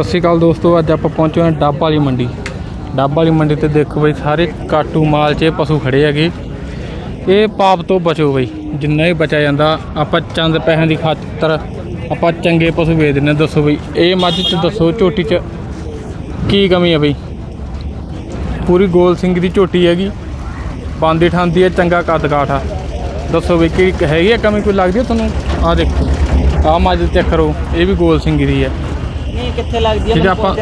ਸਤਿ ਸ਼੍ਰੀ ਅਕਾਲ ਦੋਸਤੋ, ਅੱਜ ਆਪਾਂ ਪਹੁੰਚੇ ਹਾਂ ਡੱਬ ਵਾਲੀ ਮੰਡੀ। ਡੱਬ ਵਾਲੀ ਮੰਡੀ ਤੇ ਦੇਖੋ ਬਈ ਸਾਰੇ ਕਾਟੂ ਮਾਲ 'ਚ ਇਹ ਪਸ਼ੂ ਖੜੇ ਹੈਗੇ। ਇਹ ਪਾਪ ਤੋਂ ਬਚੋ ਬਈ, ਜਿੰਨਾ ਹੀ ਬਚਿਆ ਜਾਂਦਾ, ਆਪਾਂ ਚੰਦ ਪੈਸਿਆਂ ਦੀ ਖਾਤਰ ਆਪਾਂ ਚੰਗੇ ਪਸ਼ੂ ਵੇਚ ਦਿੰਦੇ ਹਾਂ। ਦੱਸੋ ਬਈ, ਇਹ ਮੱਝ 'ਚ ਦੱਸੋ, ਝੋਟੀ 'ਚ ਕੀ ਕਮੀ ਹੈ ਬਈ? ਪੂਰੀ ਗੋਲ ਸਿੰਘ ਦੀ ਝੋਟੀ ਹੈਗੀ, ਬਾਂਦੀ ਠਾਂਦੀ ਹੈ, ਚੰਗਾ ਕੱਦ ਕਾਠ ਆ। ਦੱਸੋ ਬਈ, ਕੀ ਹੈਗੀ ਹੈ ਕਮੀ, ਕੋਈ ਲੱਗਦੀ ਹੈ ਤੁਹਾਨੂੰ? ਆਹ ਦੇਖੋ, ਆਹ ਮੱਝ ਚੈੱਕ ਕਰੋ ਇਹ ਵੀ ਗੋਲ ਸਿੰਘ ਦੀ ਹੈ। ਨਹੀਂ ਕਿੱਥੇ ਲੱਗਦੀ ਆ? ਠੀਕ ਆ ਆਪਾਂ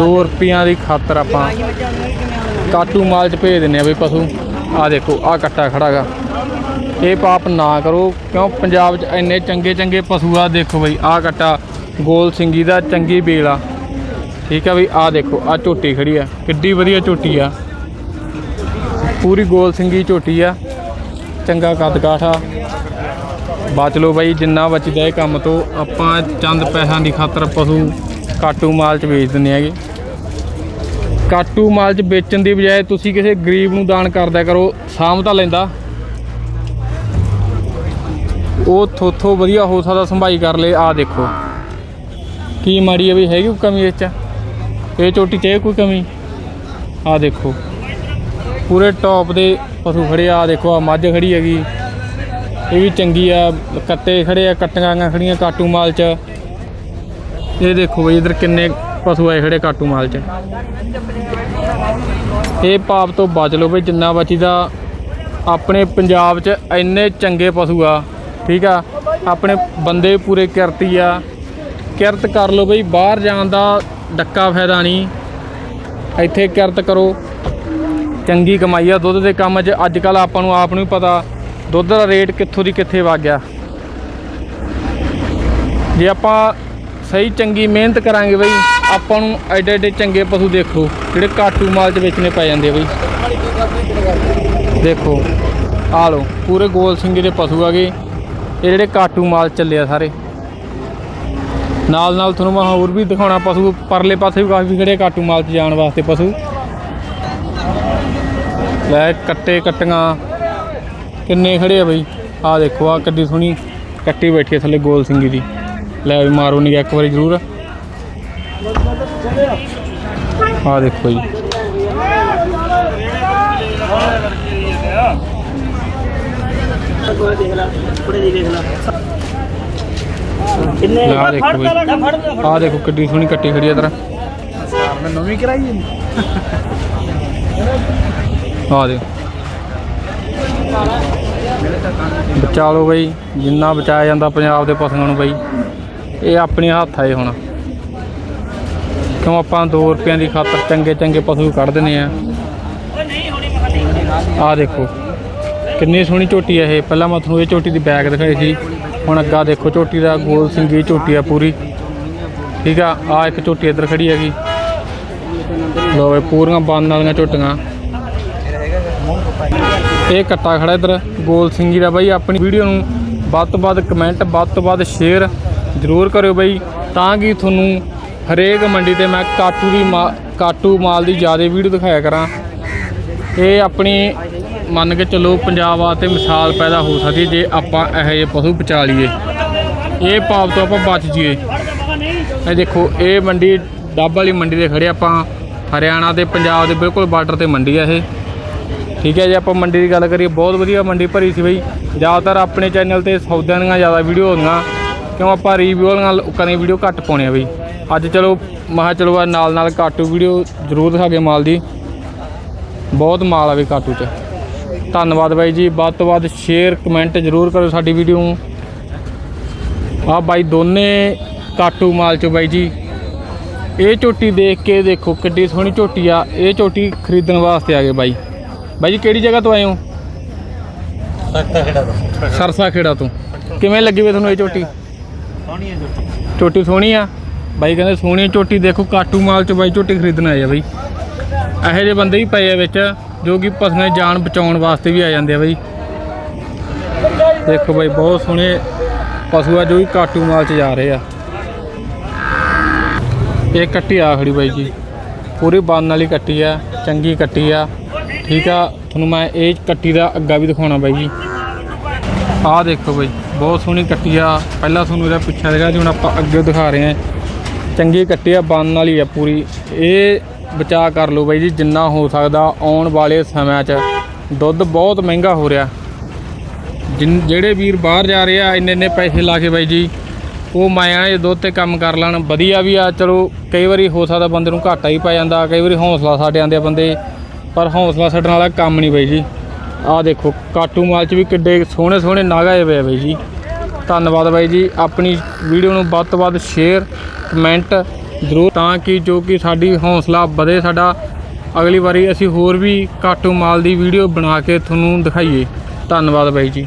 2 ਰੁਪਈਆਂ ਦੀ ਖਾਤਰ ਆਪਾਂ ਕਾਟੂ ਮਾਲ ਚ ਭੇਜ ਦਿੰਨੇ ਆ ਬਈ ਪਸ਼ੂ। ਆ ਦੇਖੋ ਆ ਕੱਟਾ ਖੜਾਗਾ ਇਹ ਪਾਪ ਨਾ ਕਰੋ ਕਿਉਂ? ਪੰਜਾਬ 'ਚ ਇੰਨੇ ਚੰਗੇ ਚੰਗੇ ਪਸ਼ੂ ਆ ਦੇਖੋ ਬਈ ਆ ਕੱਟਾ ਗੋਲ ਸਿੰਗੀ ਦਾ ਚੰਗੀ ਬੇਲ ਆ। ਠੀਕ ਆ ਬਈ ਆ ਦੇਖੋ ਆ ਝੋਟੀ ਖੜੀ ਆ। ਕਿੱਡੀ ਵਧੀਆ ਝੋਟੀ ਆ। ਪੂਰੀ ਗੋਲ ਸਿੰਗੀ ਝੋਟੀ ਆ। ਚੰਗਾ ਕੱਦ ਕਾਠ ਬਚ ਲਓ ਬਾਈ, ਜਿੰਨਾ ਬਚਦਾ ਇਹ ਕੰਮ ਤੋਂ, ਆਪਾਂ ਚੰਦ ਪੈਸਿਆਂ ਦੀ ਖਾਤਰ ਪਸ਼ੂ ਕਾਟੂ ਮਾਲ ਚ ਵੇਚ ਦਿੰਦੇ ਹੈਗੇ। ਕਾਟੂ ਮਾਲ ਚ ਵੇਚਣ ਦੀ ਬਜਾਏ ਤੁਸੀਂ ਕਿਸੇ ਗਰੀਬ ਨੂੰ ਦਾਨ ਕਰਦਿਆ ਕਰੋ, ਸਾਂਭ ਤਾਂ ਲੈਂਦਾ। ਉਹ ਥੋਥੋਂ ਵਧੀਆ ਹੋ ਸਕਦਾ, ਸੰਭਾਈ ਕਰ ਲੇ ਆ ਦੇਖੋ। ਕੀ ਮਾੜੀ ਹੈ ਵੀ, ਹੈਗੀ ਕੋਈ ਕਮੀ ਇਹ ਚ? ਇਹ ਚੋਟੀ ਚ ਇਹ ਕੋਈ ਕਮੀ? ਆ ਦੇਖੋ। ਪੂਰੇ ਟੌਪ ਦੇ ਪਸ਼ੂ ਖੜੇ ਆ, ਆਹ ਦੇਖੋ ਆ ਮੱਝ ਖੜੀ ਹੈਗੀ। ਇਹ ਵੀ ਚੰਗੀ ਆ, ਕੱਤੇ ਖੜੇ ਆ, ਕੱਟੀਆਂ ਖੜੀਆਂ ਕਾਟੂ ਮਾਲ ਚ। ਇਹ ਦੇਖੋ ਬਈ ਇਧਰ ਕਿੰਨੇ ਪਸ਼ੂ ਆਏ ਖੜੇ ਕਾਟੂ ਮਾਲ ਚ। ਇਹ ਪਾਪ ਤੋਂ ਬਚ ਲਓ ਬਈ, ਜਿੰਨਾ ਬਚੀਦਾ ਆਪਣੇ ਪੰਜਾਬ ਚ ਇੰਨੇ ਚੰਗੇ ਪਸ਼ੂ ਆ, ਠੀਕ ਆ? ਆਪਣੇ ਬੰਦੇ ਪੂਰੇ ਕਿਰਤੀ ਆ। ਕਿਰਤ ਕਰ ਲਓ ਬਈ, ਬਾਹਰ ਜਾਣ ਦਾ ਡੱਕਾ ਫਾਇਦਾ ਨਹੀਂ। ਇੱਥੇ ਕਿਰਤ ਕਰੋ। ਚੰਗੀ ਕਮਾਈ ਆ, ਦੁੱਧ ਦੇ ਕੰਮ 'ਚ। ਅੱਜ ਕੱਲ ਆਪਾਂ ਨੂੰ ਆਪ ਨੂੰ ਵੀ ਪਤਾ ਦੁੱਧ ਦਾ ਰੇਟ ਕਿੱਥੋਂ ਦੀ ਕਿੱਥੇ ਵਗ ਗਿਆ? ਜੇ ਆਪਾਂ ਸਹੀ ਚੰਗੀ ਮਿਹਨਤ ਕਰਾਂਗੇ ਬਈ, ਆਪਾਂ ਨੂੰ ਐਡੇ ਐਡੇ ਚੰਗੇ ਪਸ਼ੂ ਦੇਖੋ, ਜਿਹੜੇ ਕਾਟੂ ਮਾਲ 'ਚ ਵੇਚਣੇ ਪੈ ਜਾਂਦੇ ਆ ਬਈ। ਦੇਖੋ ਆ ਲਓ, ਪੂਰੇ ਗੋਲ ਸਿੰਘ ਦੇ ਪਸ਼ੂ ਆਗੇ ਇਹ ਜਿਹੜੇ ਕਾਟੂ ਮਾਲ ਚੱਲੇ ਆ ਸਾਰੇ। ਨਾਲ ਨਾਲ ਤੁਹਾਨੂੰ ਮੈਂ ਹੋਰ ਵੀ ਦਿਖਾਉਣਾ ਪਸ਼ੂ, ਪਰਲੇ ਪਾਸੇ ਵੀ ਕਾਫੀ ਖੜੇ ਆ ਕਾਟੂ ਮਾਲ 'ਚ ਜਾਣ ਵਾਸਤੇ ਪਸ਼ੂ। ਲੈ, ਕੱਟੇ ਕੱਟੀਆਂ। ਕਿੰਨੇ ਖੜੇ ਆ ਬਈ? ਆਹ ਦੇਖੋ ਆ ਕਿੱਡੀ ਸੋਹਣੀ ਕੱਟੀ ਬੈਠੀ ਆ ਥੱਲੇ ਗੋਲ ਸਿੰਘੀ ਦੀ। ਲੈ ਵੀ ਮਾਰੋ ਨਿਗਾ ਇੱਕ ਵਾਰੀ ਜ਼ਰੂਰ। ਆਹ ਦੇਖੋ ਜੀ। ਕਿੰਨੇ ਆਹ ਦੇਖੋ ਬਈ। ਦੇਖੋ ਕਿੱਡੀ ਸੋਹਣੀ ਕੱਟੀ ਖੜੀ ਆ ਤੇਰਾ। ਮੈਂ ਨਵੀਂ ਕਰਾਈ ਆਹ ਦੇ ਬਚਾ ਲਓ ਬਈ, ਜਿੰਨਾ ਬਚਾਇਆ ਜਾਂਦਾ ਪੰਜਾਬ ਦੇ ਪਸ਼ੂਆਂ ਨੂੰ ਬਈ। ਇਹ ਆਪਣੇ ਹੱਥ ਆਏ ਹੁਣ। ਕਿਉਂ ਆਪਾਂ 2 ਰੁਪਈਆਂ ਦੀ ਖਾਤਰ ਚੰਗੇ ਚੰਗੇ ਪਸ਼ੂ ਕੱਢ ਦਿੰਦੇ ਆ। ਆਹ ਦੇਖੋ, ਕਿੰਨੀ ਸੋਹਣੀ ਝੋਟੀ ਹੈ ਇਹ। ਪਹਿਲਾਂ ਮੈਂ ਤੁਹਾਨੂੰ ਇਹ ਝੋਟੀ ਦੀ ਬੈਗ ਦਿਖਾਈ ਸੀ। ਹੁਣ ਅੱਗਾ ਦੇਖੋ ਝੋਟੀ ਦਾ, ਗੋਲ ਸਿੰਗੀ ਝੋਟੀ ਆ ਪੂਰੀ। ਠੀਕ ਆ ਆ ਇੱਕ ਝੋਟੀ ਇੱਧਰ ਖੜੀ ਹੈਗੀ। ਲੋ ਬਈ, ਪੂਰੀਆਂ ਬੰਨ ਵਾਲੀਆਂ ਝੋਟੀਆਂ। ਇਹ ਕੱਟਾ ਖੜਾ ਇੱਧਰ, ਗੋਲ ਸਿੰਘ ਜੀ ਦਾ ਬਾਈ, ਆਪਣੀ ਵੀਡੀਓ ਨੂੰ ਵੱਧ ਤੋਂ ਵੱਧ ਕਮੈਂਟ ਵੱਧ ਤੋਂ ਵੱਧ ਸ਼ੇਅਰ ਜ਼ਰੂਰ ਕਰਿਓ ਬਾਈ। ਤਾਂ ਕਿ ਤੁਹਾਨੂੰ ਹਰੇਕ ਮੰਡੀ ਤੇ ਮੈਂ ਕਾਟੂ ਦੀ ਮਾ- ਕਾਟੂ ਮਾਲ ਦੀ ਜ਼ਿਆਦਾ ਵੀਡੀਓ ਦਿਖਾਇਆ ਕਰਾਂ। ਇਹ ਆਪਣੀ ਮੰਨ ਕੇ ਚੱਲੋ ਪੰਜਾਬ ਵਾਸਤੇ ਮਿਸਾਲ ਪੈਦਾ ਹੋ ਸਕਦੀ ਜੇ ਆਪਾਂ ਇਹੋ ਜਿਹੇ ਪਸ਼ੂ ਬਚਾ ਲਈਏ। ਇਹ ਪਾਪ ਤੋਂ ਆਪਾਂ ਬਚ ਜੀਏ ਇਹ ਦੇਖੋ, ਇਹ ਮੰਡੀ, ਡੱਬ ਵਾਲੀ ਮੰਡੀ ਦੇ ਖੜੇ ਆਪਾਂ। ਹਰਿਆਣਾ ਤੇ ਪੰਜਾਬ ਦੇ ਬਿਲਕੁਲ ਬਾਰਡਰ ਤੇ ਮੰਡੀ ਆ ਇਹ। ਠੀਕ ਹੈ ਜੇ, ਆਪਾਂ ਮੰਡੀ ਦੀ ਗੱਲ ਕਰੀਏ, ਬਹੁਤ ਵਧੀਆ ਮੰਡੀ ਭਰੀ ਸੀ ਬਈ। ਜ਼ਿਆਦਾਤਰ ਆਪਣੇ ਚੈਨਲ ਤੇ ਸੌਦਿਆਂ ਦੀਆਂ ਜ਼ਿਆਦਾ ਵੀਡੀਓ ਹੁੰਦੀਆਂ। ਕਿਉਂ ਆਪਾਂ ਰਿਵਿਊ ਵਾਲੀਆਂ ਲੋਕਾਂ ਦੀਆਂ ਵੀਡੀਓ ਘੱਟ ਪਾਉਣੇ ਆ ਬਈ। ਅੱਜ ਚਲੋ ਮਹਾ ਚਲੋ ਆ ਨਾਲ ਨਾਲ ਕਾਟੂ ਵੀਡੀਓ ਜ਼ਰੂਰ ਦਿਖਾ ਕੇ ਮਾਲ ਦੀ। ਬਹੁਤ ਮਾਲ ਆ ਬਈ ਕਾਟੂ 'ਚ ਧੰਨਵਾਦ ਬਾਈ ਜੀ। ਵੱਧ ਤੋਂ ਵੱਧ ਸ਼ੇਅਰ ਕਮੈਂਟ ਜ਼ਰੂਰ ਕਰੋ ਸਾਡੀ ਵੀਡੀਓ ਨੂੰ। ਆ ਬਾਈ ਦੋਨੇ ਕਾਟੂ ਮਾਲ 'ਚ ਬਾਈ ਜੀ। ਇਹ ਝੋਟੀ ਦੇਖ ਕੇ ਦੇਖੋ, ਕਿੱਡੀ ਸੋਹਣੀ ਝੋਟੀ ਆ। ਇਹ ਝੋਟੀ ਖਰੀਦਣ ਵਾਸਤੇ ਆ ਗਏ ਬਾਈ। ਬਾਈ ਜੀ ਕਿਹੜੀ ਜਗ੍ਹਾ ਤੋਂ ਆਏ ਹੋ? ਸਰਸਾ ਖੇੜਾ ਤੋਂ। ਕਿਵੇਂ ਲੱਗੀ ਵੇ ਤੁਹਾਨੂੰ ਇਹ ਝੋਟੀ ਸੋਹਣੀ ਹੈ ਜੁੱਤੀ ਝੋਟੀ ਸੋਹਣੀ ਆ? ਬਾਈ ਕਹਿੰਦੇ ਸੋਹਣੀ ਝੋਟੀ ਦੇਖੋ ਕਾਟੂ ਮਾਲ ਚ ਬਾਈ ਝੋਟੀ ਖਰੀਦਣ ਆਏ ਆ ਬਾਈ। ਇਹੋ ਜਿਹੇ ਬੰਦੇ ਵੀ ਪਏ ਆ ਵਿੱਚ ਜੋ ਕਿ ਪਸ਼ੂਆਂ ਦੀ ਜਾਨ ਬਚਾਉਣ ਵਾਸਤੇ ਵੀ ਆ ਜਾਂਦੇ ਆ ਬਾਈ। ਦੇਖੋ ਬਾਈ ਬਹੁਤ ਸੋਹਣੇ ਪਸ਼ੂ ਆ ਜੋ ਕਿ ਕਾਟੂ ਮਾਲ ਚ ਜਾ ਰਹੇ ਆ। ਇਹ ਕੱਟੀ ਆ ਖੜੀ ਬਾਈ ਜੀ। ਪੂਰੀ ਬੰਨ ਵਾਲੀ ਕੱਟੀ ਆ, ਚੰਗੀ ਕੱਟੀ ਆ। ਠੀਕ ਆ, ਤੁਹਾਨੂੰ ਮੈਂ ਇਹ ਕੱਟੀ ਦਾ ਅੱਗਾ ਵੀ ਦਿਖਾਉਣਾ ਬਾਈ ਜੀ। ਆਹ ਦੇਖੋ ਬਾਈ, ਬਹੁਤ ਸੋਹਣੀ ਕੱਟੀ ਆ। ਪਹਿਲਾਂ ਤੁਹਾਨੂੰ ਇਹਦਾ ਪੁੱਛਿਆ ਸੀਗਾ ਜੀ, ਹੁਣ ਆਪਾਂ ਅੱਗੇ ਦਿਖਾ ਰਹੇ ਹਾਂ। ਚੰਗੀ ਕੱਟੀ ਆ ਬੰਨ ਵਾਲੀ ਆ ਪੂਰੀ। ਇਹ ਬਚਾ ਕਰ ਲਓ ਬਾਈ ਜੀ, ਜਿੰਨਾ ਹੋ ਸਕਦਾ ਆਉਣ ਵਾਲੇ ਸਮਿਆਂ 'ਚ। ਦੁੱਧ ਬਹੁਤ ਮਹਿੰਗਾ ਹੋ ਰਿਹਾ। ਜਿਨ ਜਿਹੜੇ ਵੀਰ ਬਾਹਰ ਜਾ ਰਹੇ ਆ ਇੰਨੇ ਇੰਨੇ ਪੈਸੇ ਲਾ ਕੇ ਬਾਈ ਜੀ ਉਹ ਮਾਇਆ ਇਹ ਦੁੱਧ ਤੇ ਕੰਮ ਕਰ ਲੈਣ। ਵਧੀਆ ਵੀ ਆ, ਚਲੋ ਕਈ ਵਾਰੀ ਹੋ ਸਕਦਾ ਬੰਦੇ ਨੂੰ ਘਾਟਾ ਹੀ ਪੈ ਜਾਂਦਾ, ਕਈ ਵਾਰੀ ਹੌਸਲਾ ਸਾਡੇ ਆਂਦੇ ਆ ਬੰਦੇ, ਪਰ ਹੌਸਲਾ ਛੱਡਣ ਵਾਲਾ ਕੰਮ ਨਹੀਂ ਬਾਈ ਜੀ। ਆਹ ਦੇਖੋ, ਕਾਟੂ ਮਾਲ 'ਚ ਵੀ ਕਿੱਡੇ ਸੋਹਣੇ ਸੋਹਣੇ ਨਾਗਾਏ ਪਏ ਆ ਬਾਈ ਜੀ। ਧੰਨਵਾਦ ਬਾਈ ਜੀ, ਆਪਣੀ ਵੀਡੀਓ ਨੂੰ ਵੱਧ ਤੋਂ ਵੱਧ ਸ਼ੇਅਰ ਕਮੈਂਟ ਜ਼ਰੂਰ ਤਾਂ ਕਿ ਜੋ ਕਿ ਸਾਡੀ ਹੌਸਲਾ ਵਧੇ ਸਾਡਾ। ਅਗਲੀ ਵਾਰੀ ਅਸੀਂ ਹੋਰ ਵੀ ਕਾਟੂ ਮਾਲ ਦੀ ਵੀਡੀਓ ਬਣਾ ਕੇ ਤੁਹਾਨੂੰ ਦਿਖਾਈਏ। ਧੰਨਵਾਦ ਬਾਈ ਜੀ।